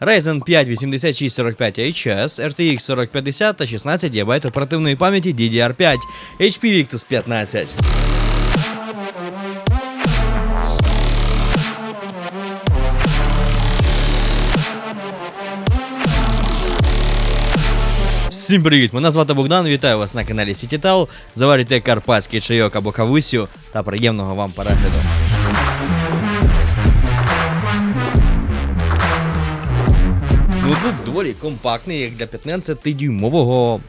Ryzen 5 8645 HS, RTX 4050 та 16 ГБ оперативної пам'яті DDR5, HP Victus 15. Всім привіт! Мене звати Богдан, вітаю вас на каналі Сітітел. Заварюйте карпатський чайок або кавусю та приємного вам перегляду. Ноутбук доволі компактний, як для 15-дюймового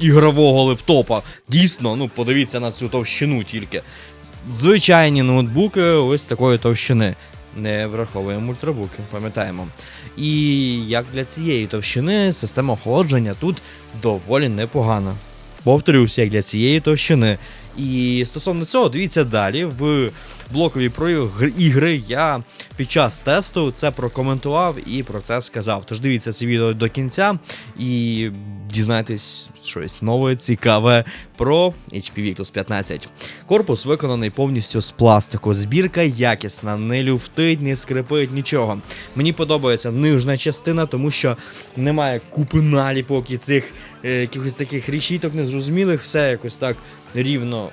ігрового лептопа. Дійсно, ну подивіться на цю товщину тільки. Звичайні ноутбуки ось такої товщини. Не враховуємо ультрабуки, пам'ятаємо. І як для цієї товщини система охолодження тут доволі непогана. Повторюся, як для цієї товщини. І стосовно цього, дивіться далі. В блоковій про ігри я під час тесту це прокоментував і про це сказав. Тож дивіться це відео до кінця і дізнайтесь щось нове, цікаве про HP Victus 15. Корпус виконаний повністю з пластику. Збірка якісна, не люфтить, не скрипить, нічого. Мені подобається нижня частина, тому що немає купи наліпок і цих якихось таких рішіток незрозумілих, все якось так рівно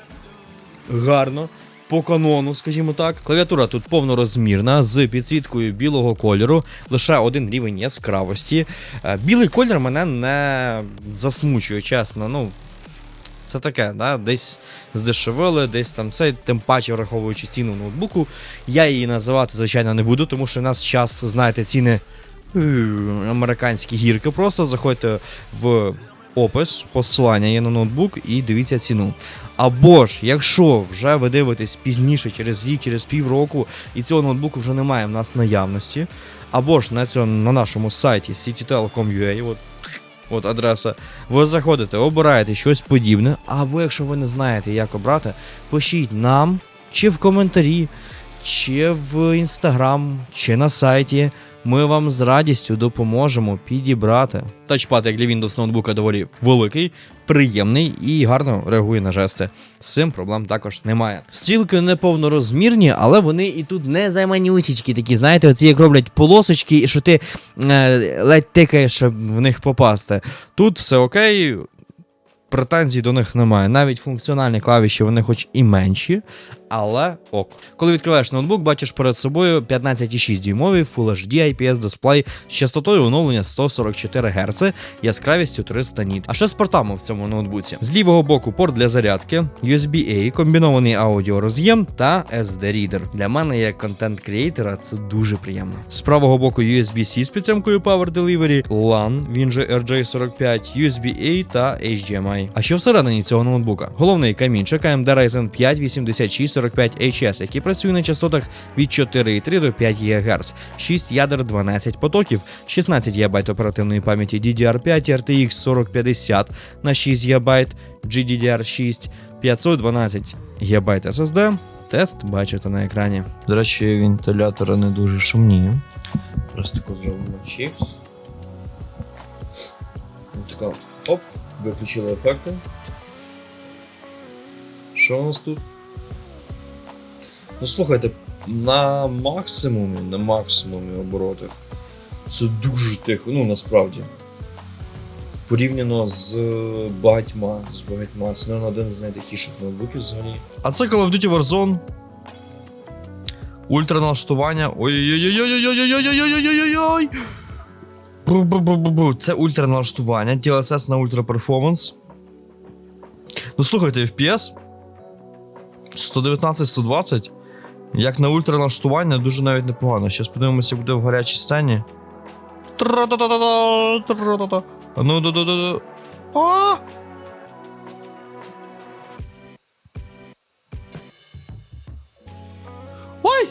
гарно. По канону, скажімо так. Клавіатура тут повнорозмірна з підсвіткою білого кольору, лише один рівень яскравості. Е, Білий колір мене не засмучує, чесно. Ну, це таке, да? десь здешевили, десь там це, тим паче враховуючи ціну ноутбуку. Я її називати, звичайно, не буду, тому що в нас час, знаєте, ціни е, американські гірки. Просто заходьте в опис, посилання є на ноутбук і дивіться ціну. Або ж, якщо вже ви дивитесь пізніше, через рік, через півроку, і цього ноутбуку вже немає в нас наявності, або ж на, цьому, на нашому сайті citytel.com.ua, от, от адреса, ви заходите, обираєте щось подібне, або якщо ви не знаєте, як обрати, пишіть нам чи в коментарі, чи в інстаграм, чи на сайті. Ми вам з радістю допоможемо підібрати. Тачпад, як для Windows ноутбука, доволі великий, приємний і гарно реагує на жести. З цим проблем також немає. Стрілки не повнорозмірні, але вони і тут не займанюсічки такі, знаєте, оці як роблять полосочки, і що ти е, ледь тикаєш, щоб в них попасти. Тут все окей. Претензій до них немає. Навіть функціональні клавіші вони хоч і менші, але ок. Коли відкриваєш ноутбук, бачиш перед собою 156 дюймовий Full HD IPS дисплей з частотою оновлення 144 Гц, яскравістю 300 ніт. А ще з портами в цьому ноутбуці. З лівого боку порт для зарядки, USB-A, комбінований аудіороз'єм та SD-Reader. Для мене, як контент-креатора, це дуже приємно. З правого боку USB-C з підтримкою Power Delivery, LAN, він же RJ45, USB-A та HDMI. А що всередині цього ноутбука? Головний камінчик AMD Ryzen 5 86 45HS, який працює на частотах від 4,3 до 5 ГГц, 6 ядер 12 потоків, 16 ГБ оперативної пам'яті DDR5 RTX 4050 на 6 ГБ, GDDR6, 512 ГБ SSD. Тест бачите на екрані. До речі, вентилятори не дуже шумні. Просто зробимо чіпс. Така оп, виключили ефекти. Що у нас тут? Ну слухайте, на максимумі, на максимумі обороти. Це дуже тихо, ну насправді. Порівняно з е, багатьма, з багатьма. Це наверно, один з найтихіших ноутбуків взагалі. А це Call of Duty Warzone. Ультра налаштування. Як на ультра налаштування, дуже навіть непогано. Зараз подивимося, буде в гарячій сцені. Ну да да да А! Ой!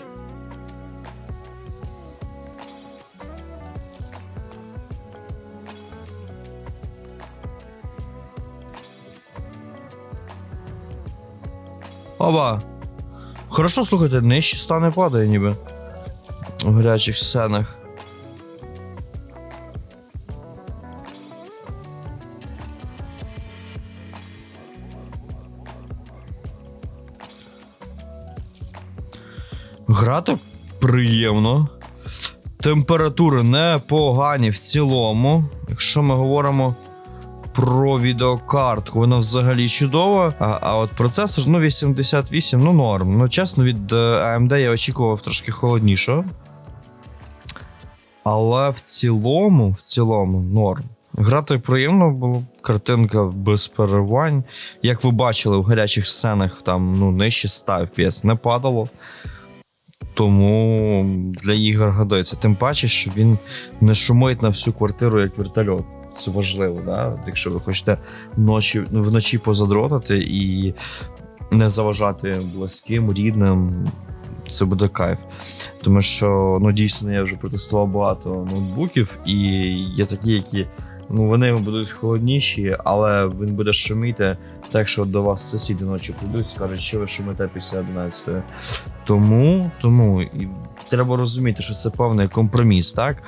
Оба. Хорошо, слухайте, нижче стане падає ніби. У гарячих сценах. Грати приємно. Температури непогані в цілому. Якщо ми говоримо про відеокартку, вона взагалі чудова. А, а от процесор, ну 88, ну норм. Ну, чесно, від е, AMD я очікував трошки холоднішого. Але в цілому, в цілому, норм. Грати приємно було, картинка без переривань. Як ви бачили, в гарячих сценах там ну, нижче 100 FPS не падало. Тому для ігор годиться. Тим паче, що він не шумить на всю квартиру, як вертольот. Це важливо, да? якщо ви хочете вночі, ну, вночі позадротати і не заважати близьким, рідним. Це буде кайф. Тому що ну, дійсно я вже протестував багато ноутбуків, і є такі, які ну, вони будуть холодніші, але він буде шуміти, так що до вас сусіди ночі прийдуть, скажуть, що ви шумите після 11. Тому, тому і треба розуміти, що це певний компроміс, так?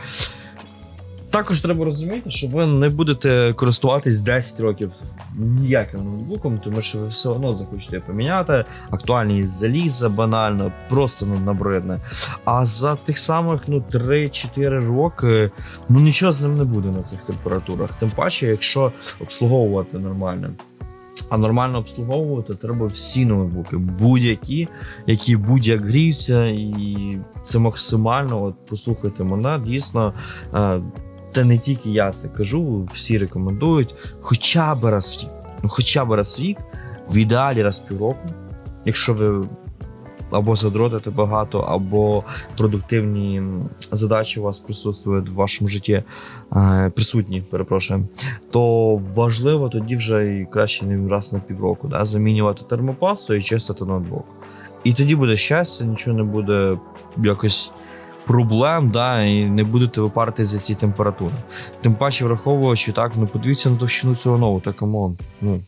Також треба розуміти, що ви не будете користуватись 10 років ніяким ноутбуком, тому що ви все одно захочете поміняти. Актуальність заліза банально, просто ну, набридне. А за тих самих ну, 3-4 роки ну нічого з ним не буде на цих температурах. Тим паче, якщо обслуговувати нормально. А нормально обслуговувати треба всі ноутбуки, будь-які, які будь-як гріються, і це максимально. От послухайте мене, дійсно. Та не тільки я це кажу, всі рекомендують хоча б раз в рік. Ну, хоча б раз в рік, в ідеалі раз в півроку, якщо ви або задротите багато, або продуктивні задачі у вас присутствують в вашому житті, е, присутні, перепрошую, то важливо тоді вже і краще не раз на півроку да, замінювати термопасту і чистити ноутбук. І тоді буде щастя, нічого не буде якось проблем, да, і не будете випарити за ці температури. Тим паче, враховуючи так, ну подивіться на товщину цього ноута, камон. Ну,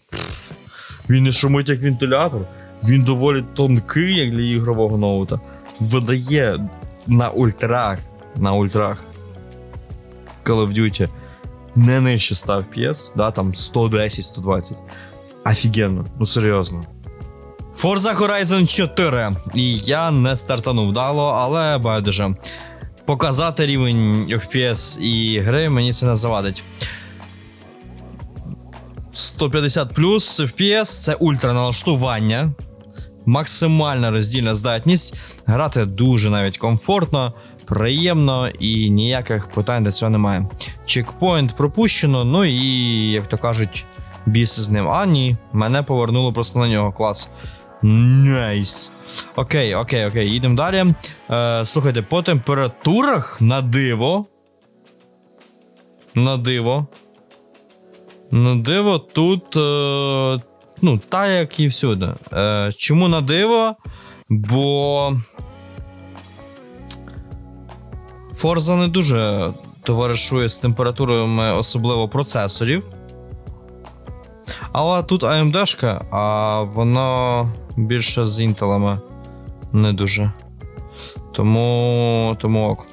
він не шумить як вентилятор, він доволі тонкий, як для ігрового ноута. Видає на ультрах, на ультрах Call of Duty не нижче 100 FPS, да, там 110-120. Офігенно, ну серйозно. Forza Horizon 4. І я не стартанув вдало, але байдуже. Показати рівень FPS і гри мені це не завадить. 150 плюс FPS це ультра налаштування. Максимальна роздільна здатність. Грати дуже навіть комфортно, приємно і ніяких питань до цього немає. Чекпоінт пропущено, ну і, як то кажуть, біс з ним. А ні, мене повернуло просто на нього клас. Найс. Окей, окей, окей, їдемо далі. Е, слухайте, по температурах на диво. На диво. На диво тут. Е, ну, та як і всюди. Е, чому на диво? Бо. Forza не дуже товаришує з температурами, особливо процесорів. Але тут AMD-шка, а воно більше з інтелами не дуже. Тому. Тому ок.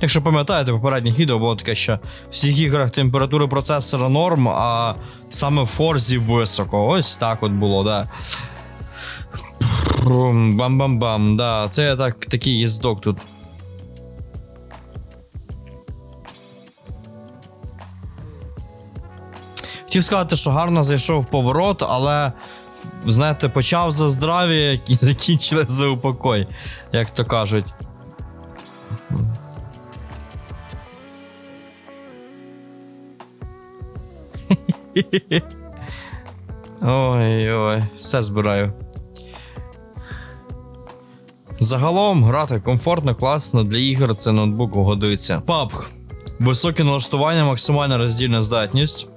Якщо пам'ятаєте, попередніх відео було таке, що в всіх іграх температури процесора норм, а саме в Форзі високо. Ось так от було, да. Бам-бам-бам, да. Це так, такий їздок тут. Хотів сказати, що гарно зайшов поворот, але, знаєте, почав за здрав'я і закінчили за упокой, як то кажуть. Ой-ой, все збираю. Загалом грати комфортно, класно, для ігор це ноутбук годиться. PUBG. Високе налаштування, максимальна роздільна здатність.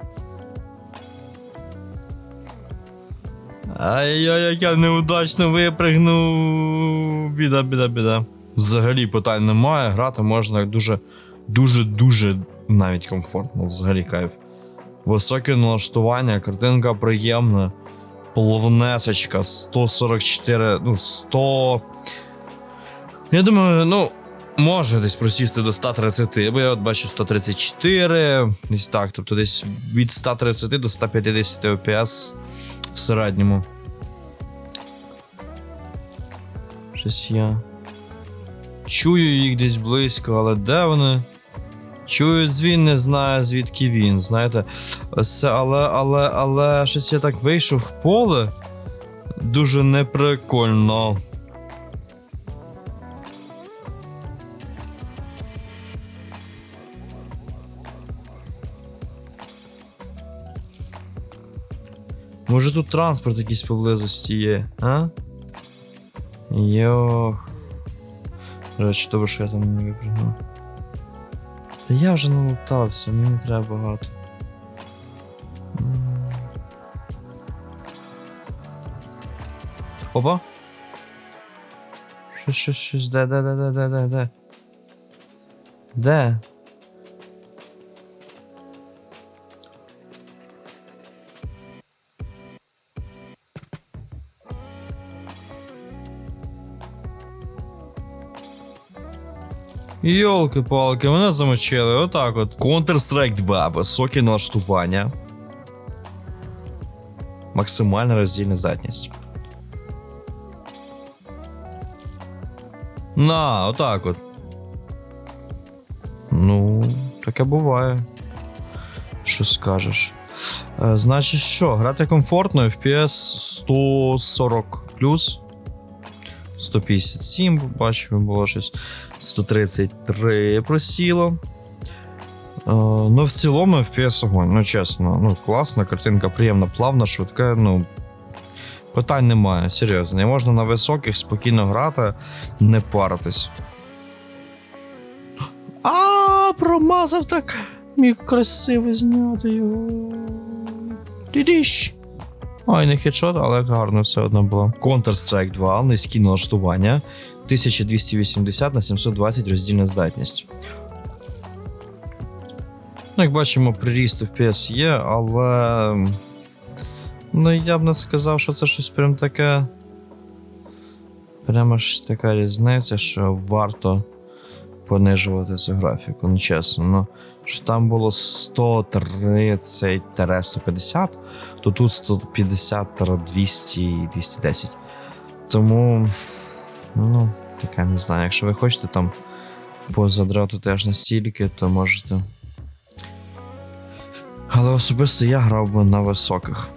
Ай-яй, як я неудачно випригнув. Біда, біда, біда. Взагалі питань немає. Грати можна дуже, дуже, дуже навіть комфортно. Взагалі кайф. Високе налаштування, картинка приємна. Половнесочка 144, ну, 100. Я думаю, ну, може десь просісти до 130, бо я от бачу 134, десь так. Тобто десь від 130 до 150 FPS в середньому. Щось я. Чую їх десь близько, але де вони? Чую дзвін, не знаю, звідки він. Знаєте, ось але, але, але щось я так вийшов в поле. Дуже неприкольно. Може тут транспорт якийсь поблизості є, а? Йох. До речі, добре, що я там не випрыгнув. Та я вже налутався, мені не треба багато. Опа. Щось, щось, щось, де, де, де, де, де, де, де? Йолки-палки, мене замочили, отак от. Counter-Strike 2, високі налаштування. Максимальна роздільна здатність. На, отак от. Ну, таке буває. Що скажеш? Е, значить, що, грати комфортно, FPS 140 157, бачу, було щось 133 просіло. Е, ну, в цілому FPS огонь, ну чесно, ну класна, картинка приємна, плавна, швидка, ну. Питань немає, серйозно. І можна на високих спокійно грати, не паритись. А, промазав так. Міг красиво зняти його. Дідіщ. Ой, не хедшот, але гарно все одно було. Counter-Strike 2, низькі налаштування. 1280 на 720 роздільна здатність. Ну, як бачимо, приріст FPS є, але. Ну, я б не сказав, що це щось прям таке. Прямо ж така різниця, що варто понижувати цю графіку. Ну, чесно, ну, що там було 130-150, то тут 150-200 210. Тому, ну, таке не знаю. Якщо ви хочете там позадрати аж настільки, то можете. Але особисто я грав би на високих.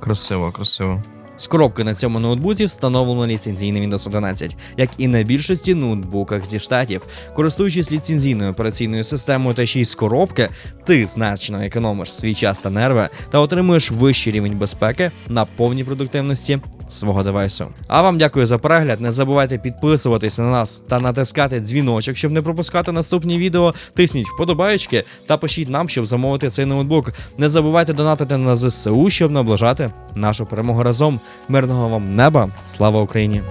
Красиво, красиво. З коробки на цьому ноутбуці встановлено ліцензійний Windows 11, як і на більшості ноутбуках зі штатів. Користуючись ліцензійною операційною системою та ще й з коробки, ти значно економиш свій час та нерви та отримуєш вищий рівень безпеки на повній продуктивності свого девайсу. А вам дякую за перегляд. Не забувайте підписуватись на нас та натискати дзвіночок, щоб не пропускати наступні відео. Тисніть вподобаючки та пишіть нам, щоб замовити цей ноутбук. Не забувайте донатити на ЗСУ, щоб наближати нашу перемогу разом. Мирного вам неба! Слава Україні!